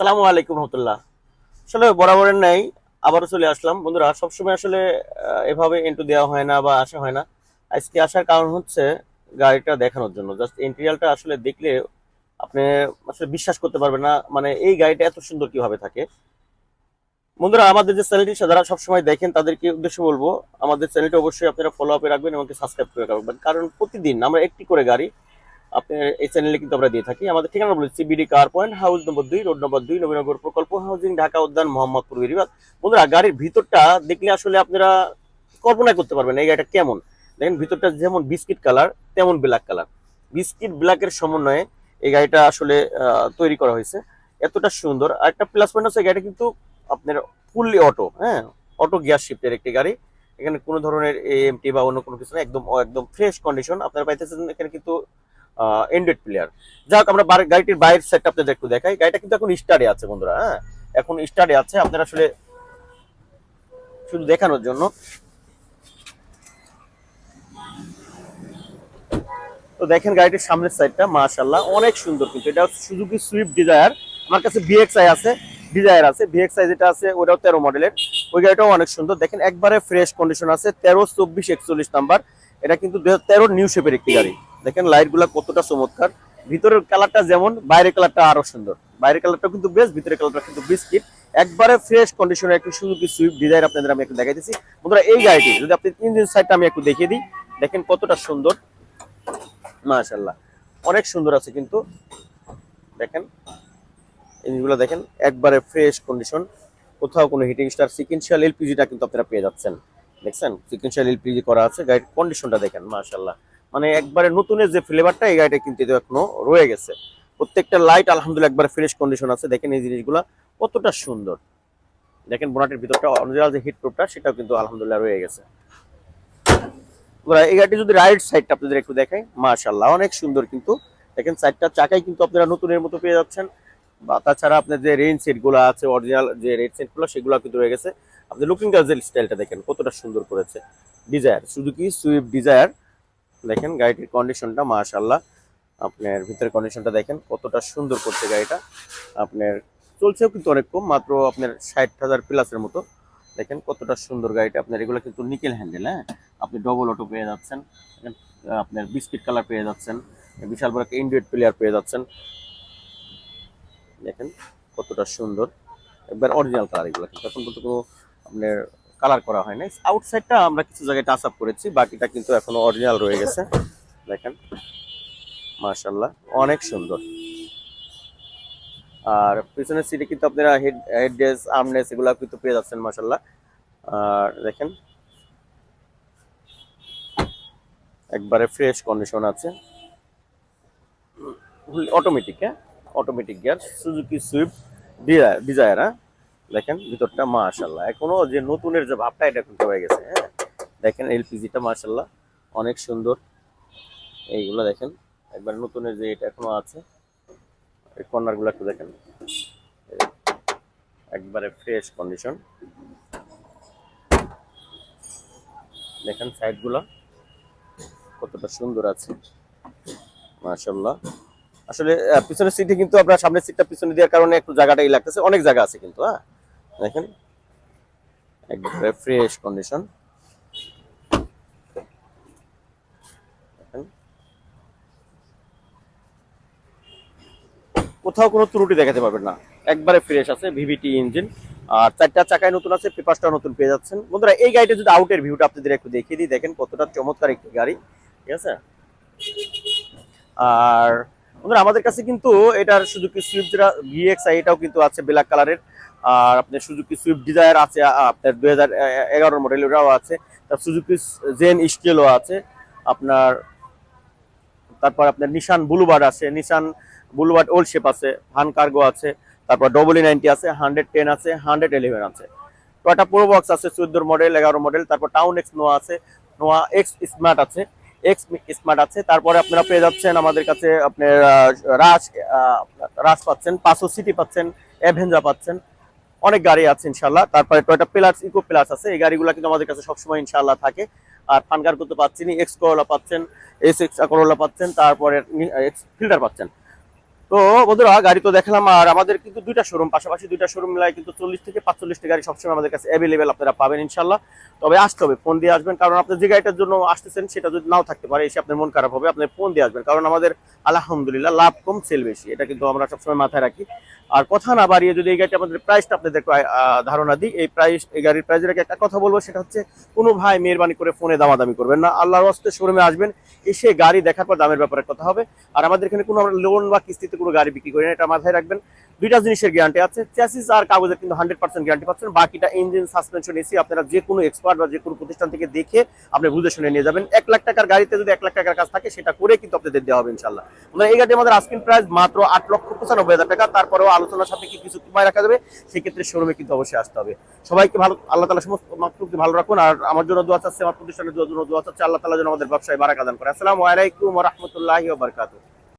আসসালামু আলাইকুম রহমতুল্লাহ। আসলে বরাবরের নাই আবারও চলে আসলাম। বন্ধুরা, সবসময় আসলে এভাবে এন্টু দেওয়া হয় না বা আসা হয় না। আজকে আসার কারণ হচ্ছে গাড়িটা দেখানোর জন্য। জাস্ট ইন্টেরিয়ালটা আসলে দেখলে আপনি আসলে বিশ্বাস করতে পারবেন না মানে এই গাড়িটা এত সুন্দর কীভাবে থাকে। বন্ধুরা, আমাদের যে চ্যানেলটি যারা সবসময় দেখেন, তাদেরকে উদ্দেশ্য বলব, আমাদের চ্যানেলটি অবশ্যই আপনারা ফলো আপে রাখবেন এবং সাবস্ক্রাইব করে রাখবেন। কারণ প্রতিদিন আমরা একটি করে গাড়ি আপনার এই চ্যানেলে কিন্তু আমরা দিয়ে থাকি। আমাদের ঠিকানা বলেছি BD car point house number দুই রোড নম্বর দুই, নবীনগর প্রকল্প হাউজিং ঢাকা উদ্যান, মোহাম্মদপুর বেরিবাদ বন্ধুরা, গাড়ির ভিতরটা দেখলে আসলে আপনারা কল্পনা করতে পারবেন এই গাড়িটা কেমন। দেখেন, ভিতরটা যেমন বিস্কিট কালার, তেমন ব্ল্যাক কালার। বিস্কিট ব্ল্যাকের সমন্বয়ে এই গাড়িটা আসলে তৈরি করা হয়েছে। এতটা সুন্দর। আর একটা প্লাস পয়েন্ট হচ্ছে গাড়িটা কিন্তু আপনার ফুললি অটো হ্যাঁ? অটো গিয়ার শিফটের একটি গাড়ি। এখানে কোনো ধরনের এএমটি বা অন্য কোনো কিছু না, একদম একদম ফ্রেশ কন্ডিশন আপনারা পাইতেছেন এখানে কিন্তু এন্ডেড প্লেয়ার যাক, আমরা গাড়িটির বাইরের সেটটা আপনাদের একটু দেখাই। গাড়িটা কিন্তু এখন স্টার্টে আছে, বন্ধুরা হ্যাঁ? এখন স্টার্টে আছে। আপনারা আসলে শুধু দেখানোর জন্য। তো দেখেন গাড়িটির সামনের সাইডটা মাশাল্লাহ অনেক সুন্দর কিন্তু। এটা সুজুকি সুইফট ডিজায়ার আমার কাছে বিএক্সআই আছে ডিজায়ার আছে। বিএক্সআই যেটা আছে, ওটাও তেরো মডেলের। ওই গাড়িটাও অনেক সুন্দর। দেখেন একবারে ফ্রেশ কন্ডিশন আছে, তেরো, চব্বিশ, একচল্লিশ নাম্বার। এটা কিন্তু দু হাজার তেরো নিউ শেপের একটি গাড়ি। দেখেন লাইটগুলা কতটা চমৎকার। ভিতরের কালারটা যেমন, বাইরের কালারটা আরও সুন্দর। বাইরের কালারটা কিন্তু বেশ, ভিতরের কালারটা কিন্তু বিস্কিট। একবারে ফ্রেশ কন্ডিশনে একটু সুজুকি সুইফট ডিজাইন আপনাদের আমি একটু দেখাইতেছি। বন্ধুরা, এই গাড়িটি, যদি আপনি ইঞ্জিন সাইডটা আমি একটু দেখিয়ে দিই। দেখেন কতটা সুন্দর। মাশাল্লাহ অনেক সুন্দর আছে কিন্তু। দেখেন ইঞ্জিনগুলো দেখেন, একবারে ফ্রেশ কন্ডিশন কোথাও কোনো হিটিং স্টার সিকেন্সিয়াল এলপিজিটা কিন্তু আপনারা পেয়ে যাচ্ছেন। দেখছেন? সিকেন্সিয়াল এলপিজি করা আছে। গাড়ির কন্ডিশনটা দেখেন মাশাল্লাহ মানে একবারে নতুনের যে ফ্লেভারটা এই গাড়িটা কিন্তু এখনও রয়ে গেছে। প্রত্যেকটা লাইট আলহামদুলিল্লাহ একবারে ফ্রেশ কন্ডিশন আছে। দেখেন এই জিনিসগুলো কতটা সুন্দর। দেখেন বোনাটের ভিতরটা অরিজিনাল যে হিট প্রুফটা সেটাও কিন্তু আলহামদুলিল্লাহ রয়ে গেছে। এই গাড়িটি যদি রাইট সাইডটা আপনাদের একটু দেখাই মাশাল্লাহ অনেক সুন্দর কিন্তু। দেখেন সাইডটা চাকাই কিন্তু আপনারা নতুনের মতো পেয়ে যাচ্ছেন। বা তাছাড়া আপনার যে রেইন সেটগুলো আছে অরিজিনাল যে রেড সেটগুলো সেগুলো কিন্তু রয়ে গেছে। আপনি লুকিং গ্লাসের স্টাইলটা দেখেন, কতটা সুন্দর করেছে। ডিজায়ার শুধু কি সুইফট ডিজায়ার দেখেন গাড়িটির কন্ডিশনটা মাশাল্লাহ আপনার ভিতরের কন্ডিশনটা দেখেন, কতটা সুন্দর করছে গাড়িটা। আপনার চলছেও কিন্তু অনেক কম, মাত্র আপনার ষাট হাজার প্লাসের মতো। দেখেন কতটা সুন্দর গাড়িটা, আপনার এগুলো কিন্তু নিকেল হ্যান্ডেল হ্যাঁ? আপনি ডবল অটো পেয়ে যাচ্ছেন আপনার বিস্কিট কালার পেয়ে যাচ্ছেন, বিশাল বড় একটা ইন্ডিয়েট প্লেয়ার পেয়ে যাচ্ছেন। দেখেন কতটা সুন্দর। একবার অরিজিনাল কালার এগুলো কিন্তু, এখন পর্যন্ত কোনো আপনার কালার করা হয় নাই আউটসাইডটা আমরা কিছু জায়গায় টাচ আপ করেছি, বাকিটা কিন্তু এখনও অরিজিনাল রয়ে গেছে। দেখেন মার্শাল্লাহ অনেক সুন্দর। আর পিছনের সিটে কিন্তু আপনারা হেড হেড ডেস আর্মনেস এগুলো কিন্তু পেয়ে যাচ্ছেন মার্শাল্লাহ আর দেখেন, একবারে ফ্রেশ কন্ডিশন আছে। অটোমেটিক হ্যাঁ? Automatic gear Suzuki Swift Dzire হ্যাঁ? দেখেন, ভিতরটা মাশাল্লাহ এখনও যে নতুনের যে ভাবটা, এটা কিন্তু হয়ে গেছে হ্যাঁ? দেখেন এলপিজিটা মাশাল্লাহ অনেক সুন্দর। এইগুলো দেখেন, একবার নতুনের যে এটা এখনও আছে, এই কর্নারগুলো একটু দেখেন। একবারে ফ্রেশ কন্ডিশন। দেখেন সাইডগুলো কতটা সুন্দর আছে মাশাল্লাহ আসলে পিছনের সিটে কিন্তু আপনার সামনের সিটটা পিছনে দেওয়ার কারণে একটু জায়গাটাই লাগতেছে, অনেক জায়গা আছে কিন্তু হ্যাঁ? দেখেন একবারে ফ্রেশ কন্ডিশন কোথাও কোনো ত্রুটি দেখাতে পারবেন না। একবারে ফ্রেশ আছে ভিভিটি ইঞ্জিন আর চারটা চাকায় নতুন আছে পেপারটা নতুন পেয়ে যাচ্ছেন। বন্ধুরা, এই গাড়িটা যদি আউটের ভিউটা আপনাদের একটু দেখিয়ে দিই, দেখেন কতটা চমৎকার একটি গাড়ি। ঠিক আছে? আর বন্ধুরা, আমাদের কাছে কিন্তু এটার সুজুকি সুইফট যেটা ভিএক্সআই এটাও কিন্তু আছে ব্ল্যাক কালারের। আর আপনার সুজুকি সুইফট ডিজায়ার আছে আপনার দুই হাজার এগারো মডেল ওটাও আছে, তার সুজুকি জেন স্টিলও আছে, আপনার, তারপর আপনার নিশান বুলুবার্ড আছে, নিশান বুলুবার্ড ওল্ড শেপ আছে ভান কার্গো আছে, তারপর ডবল ই নাইনটি আছে, হান্ড্রেড টেন আছে, হান্ড্রেড ইলেভেন আছে। টয়টা প্রো বক্স আছে, চোদ্দোর মডেল এগারো মডেল, তারপর টাউন এক্স নোয়া আছে, নোয়া এক্স স্মার্ট আছে, এক্স স্মার্ট আছে, তারপরে আপনারা পেয়ে যাচ্ছেন আমাদের কাছে আপনার রাজ রাজ পাচ্ছেন, পাঁচশো সিটি পাচ্ছেন, অ্যাভেঞ্জা পাচ্ছেন অনেক গাড়ি আছে ইনশাল্লাহ তারপরে টয়টা প্লাস ইকো প্লাস আছে। এই গাড়িগুলো কিন্তু আমাদের কাছে সবসময় ইনশাল্লাহ থাকে। আর ফানকার করতে পাচ্ছেন এক্স করোলা পাচ্ছেন এস এক্স করোলা পাচ্ছেন, তারপরে এক্স ফিল্টার পাচ্ছেন। তো বন্ধুরা, গাড়ি তো দেখলাম, আর আমাদের কিন্তু দুইটা শোরুম পাশাপাশি দুইটা শোরুম মিলায় কিন্তু চল্লিশ থেকে পাঁচচল্লিশটি গাড়ি সবসময় আমাদের কাছে অ্যাভেলেবেল আপনারা পাবেন ইনশাল্লাহ। তবে আসতে হবে ফোন দিয়ে আসবেন, কারণ আপনি যে গাড়িটার জন্য আসতেছেন, সেটা যদি নাও থাকতে পারে, এসে আপনার মন খারাপ হবে, আপনি ফোন দিয়ে আসবেন, কারণ আমাদের আলহামদুলিল্লাহ লাভ কম সেল বেশি, এটা কিন্তু আমরা সবসময় মাথায় রাখি। আর কথা না বাড়িয়ে যদি এই গাড়িটা আমাদের প্রাইসটা আপনাদের ধারণা দিই, এই প্রাইস এই গাড়ির প্রাইসের একটা কথা বলব, সেটা হচ্ছে কোনো ভাই মেহরবানি করে ফোনে দামাদামি করবেন না, আল্লাহর হস্তে শোরুমে আসবেন, এসে গাড়ি দেখার পর দামের ব্যাপারে কথা হবে। আর আমাদের এখানে কোনো লোন বা কিস্তিতে কোনো গাড়ি বিক্রি করি না, এটা মাথায় রাখবেন। দুইটা জিনিসের গ্যারান্টি আছে চ্যাসিস আর কাগজের কিন্তু হান্ড্রেড পার্সেন্ট গ্যারান্টি পাচ্ছেন। বাকিটা ইঞ্জিন সাসপেনশন এসি আপনারা যে কোনো এক্সপার্ট বা যে কোনো প্রতিষ্ঠান থেকে দেখে আপনি বুঝে শুনে নিয়ে যাবেন। এক লাখ টাকার গাড়িতে যদি এক লাখ টাকার কাজ থাকে, সেটা করে কিন্তু আপনাদের দেওয়া হবে ইনশাল্লাহ আমরা এই গাড়ি আমাদের আস্কিং প্রাইস মাত্র আট লক্ষ পঁচানব্বই হাজার টাকা, তারপরেও আলোচনার সাথে কি কিছু কমায় রাখা যাবে, সেক্ষেত্রে শোরুমে কিন্তু অবশ্যই আসতে হবে। সবাইকে ভালো, আল্লাহ তালা সমস্ত মাত্রকে ভালো রাখুন, আর আমার জন্য দোয়া চাচ্ছে, আমার প্রতিষ্ঠানের জন্য দোয়া চাচ্ছে, আল্লাহ তালা যেন আমাদের ব্যবসায় বারাকা দান করে। আসসালামু আলাইকুম রহমতুল্লাহি বারকাতুহ।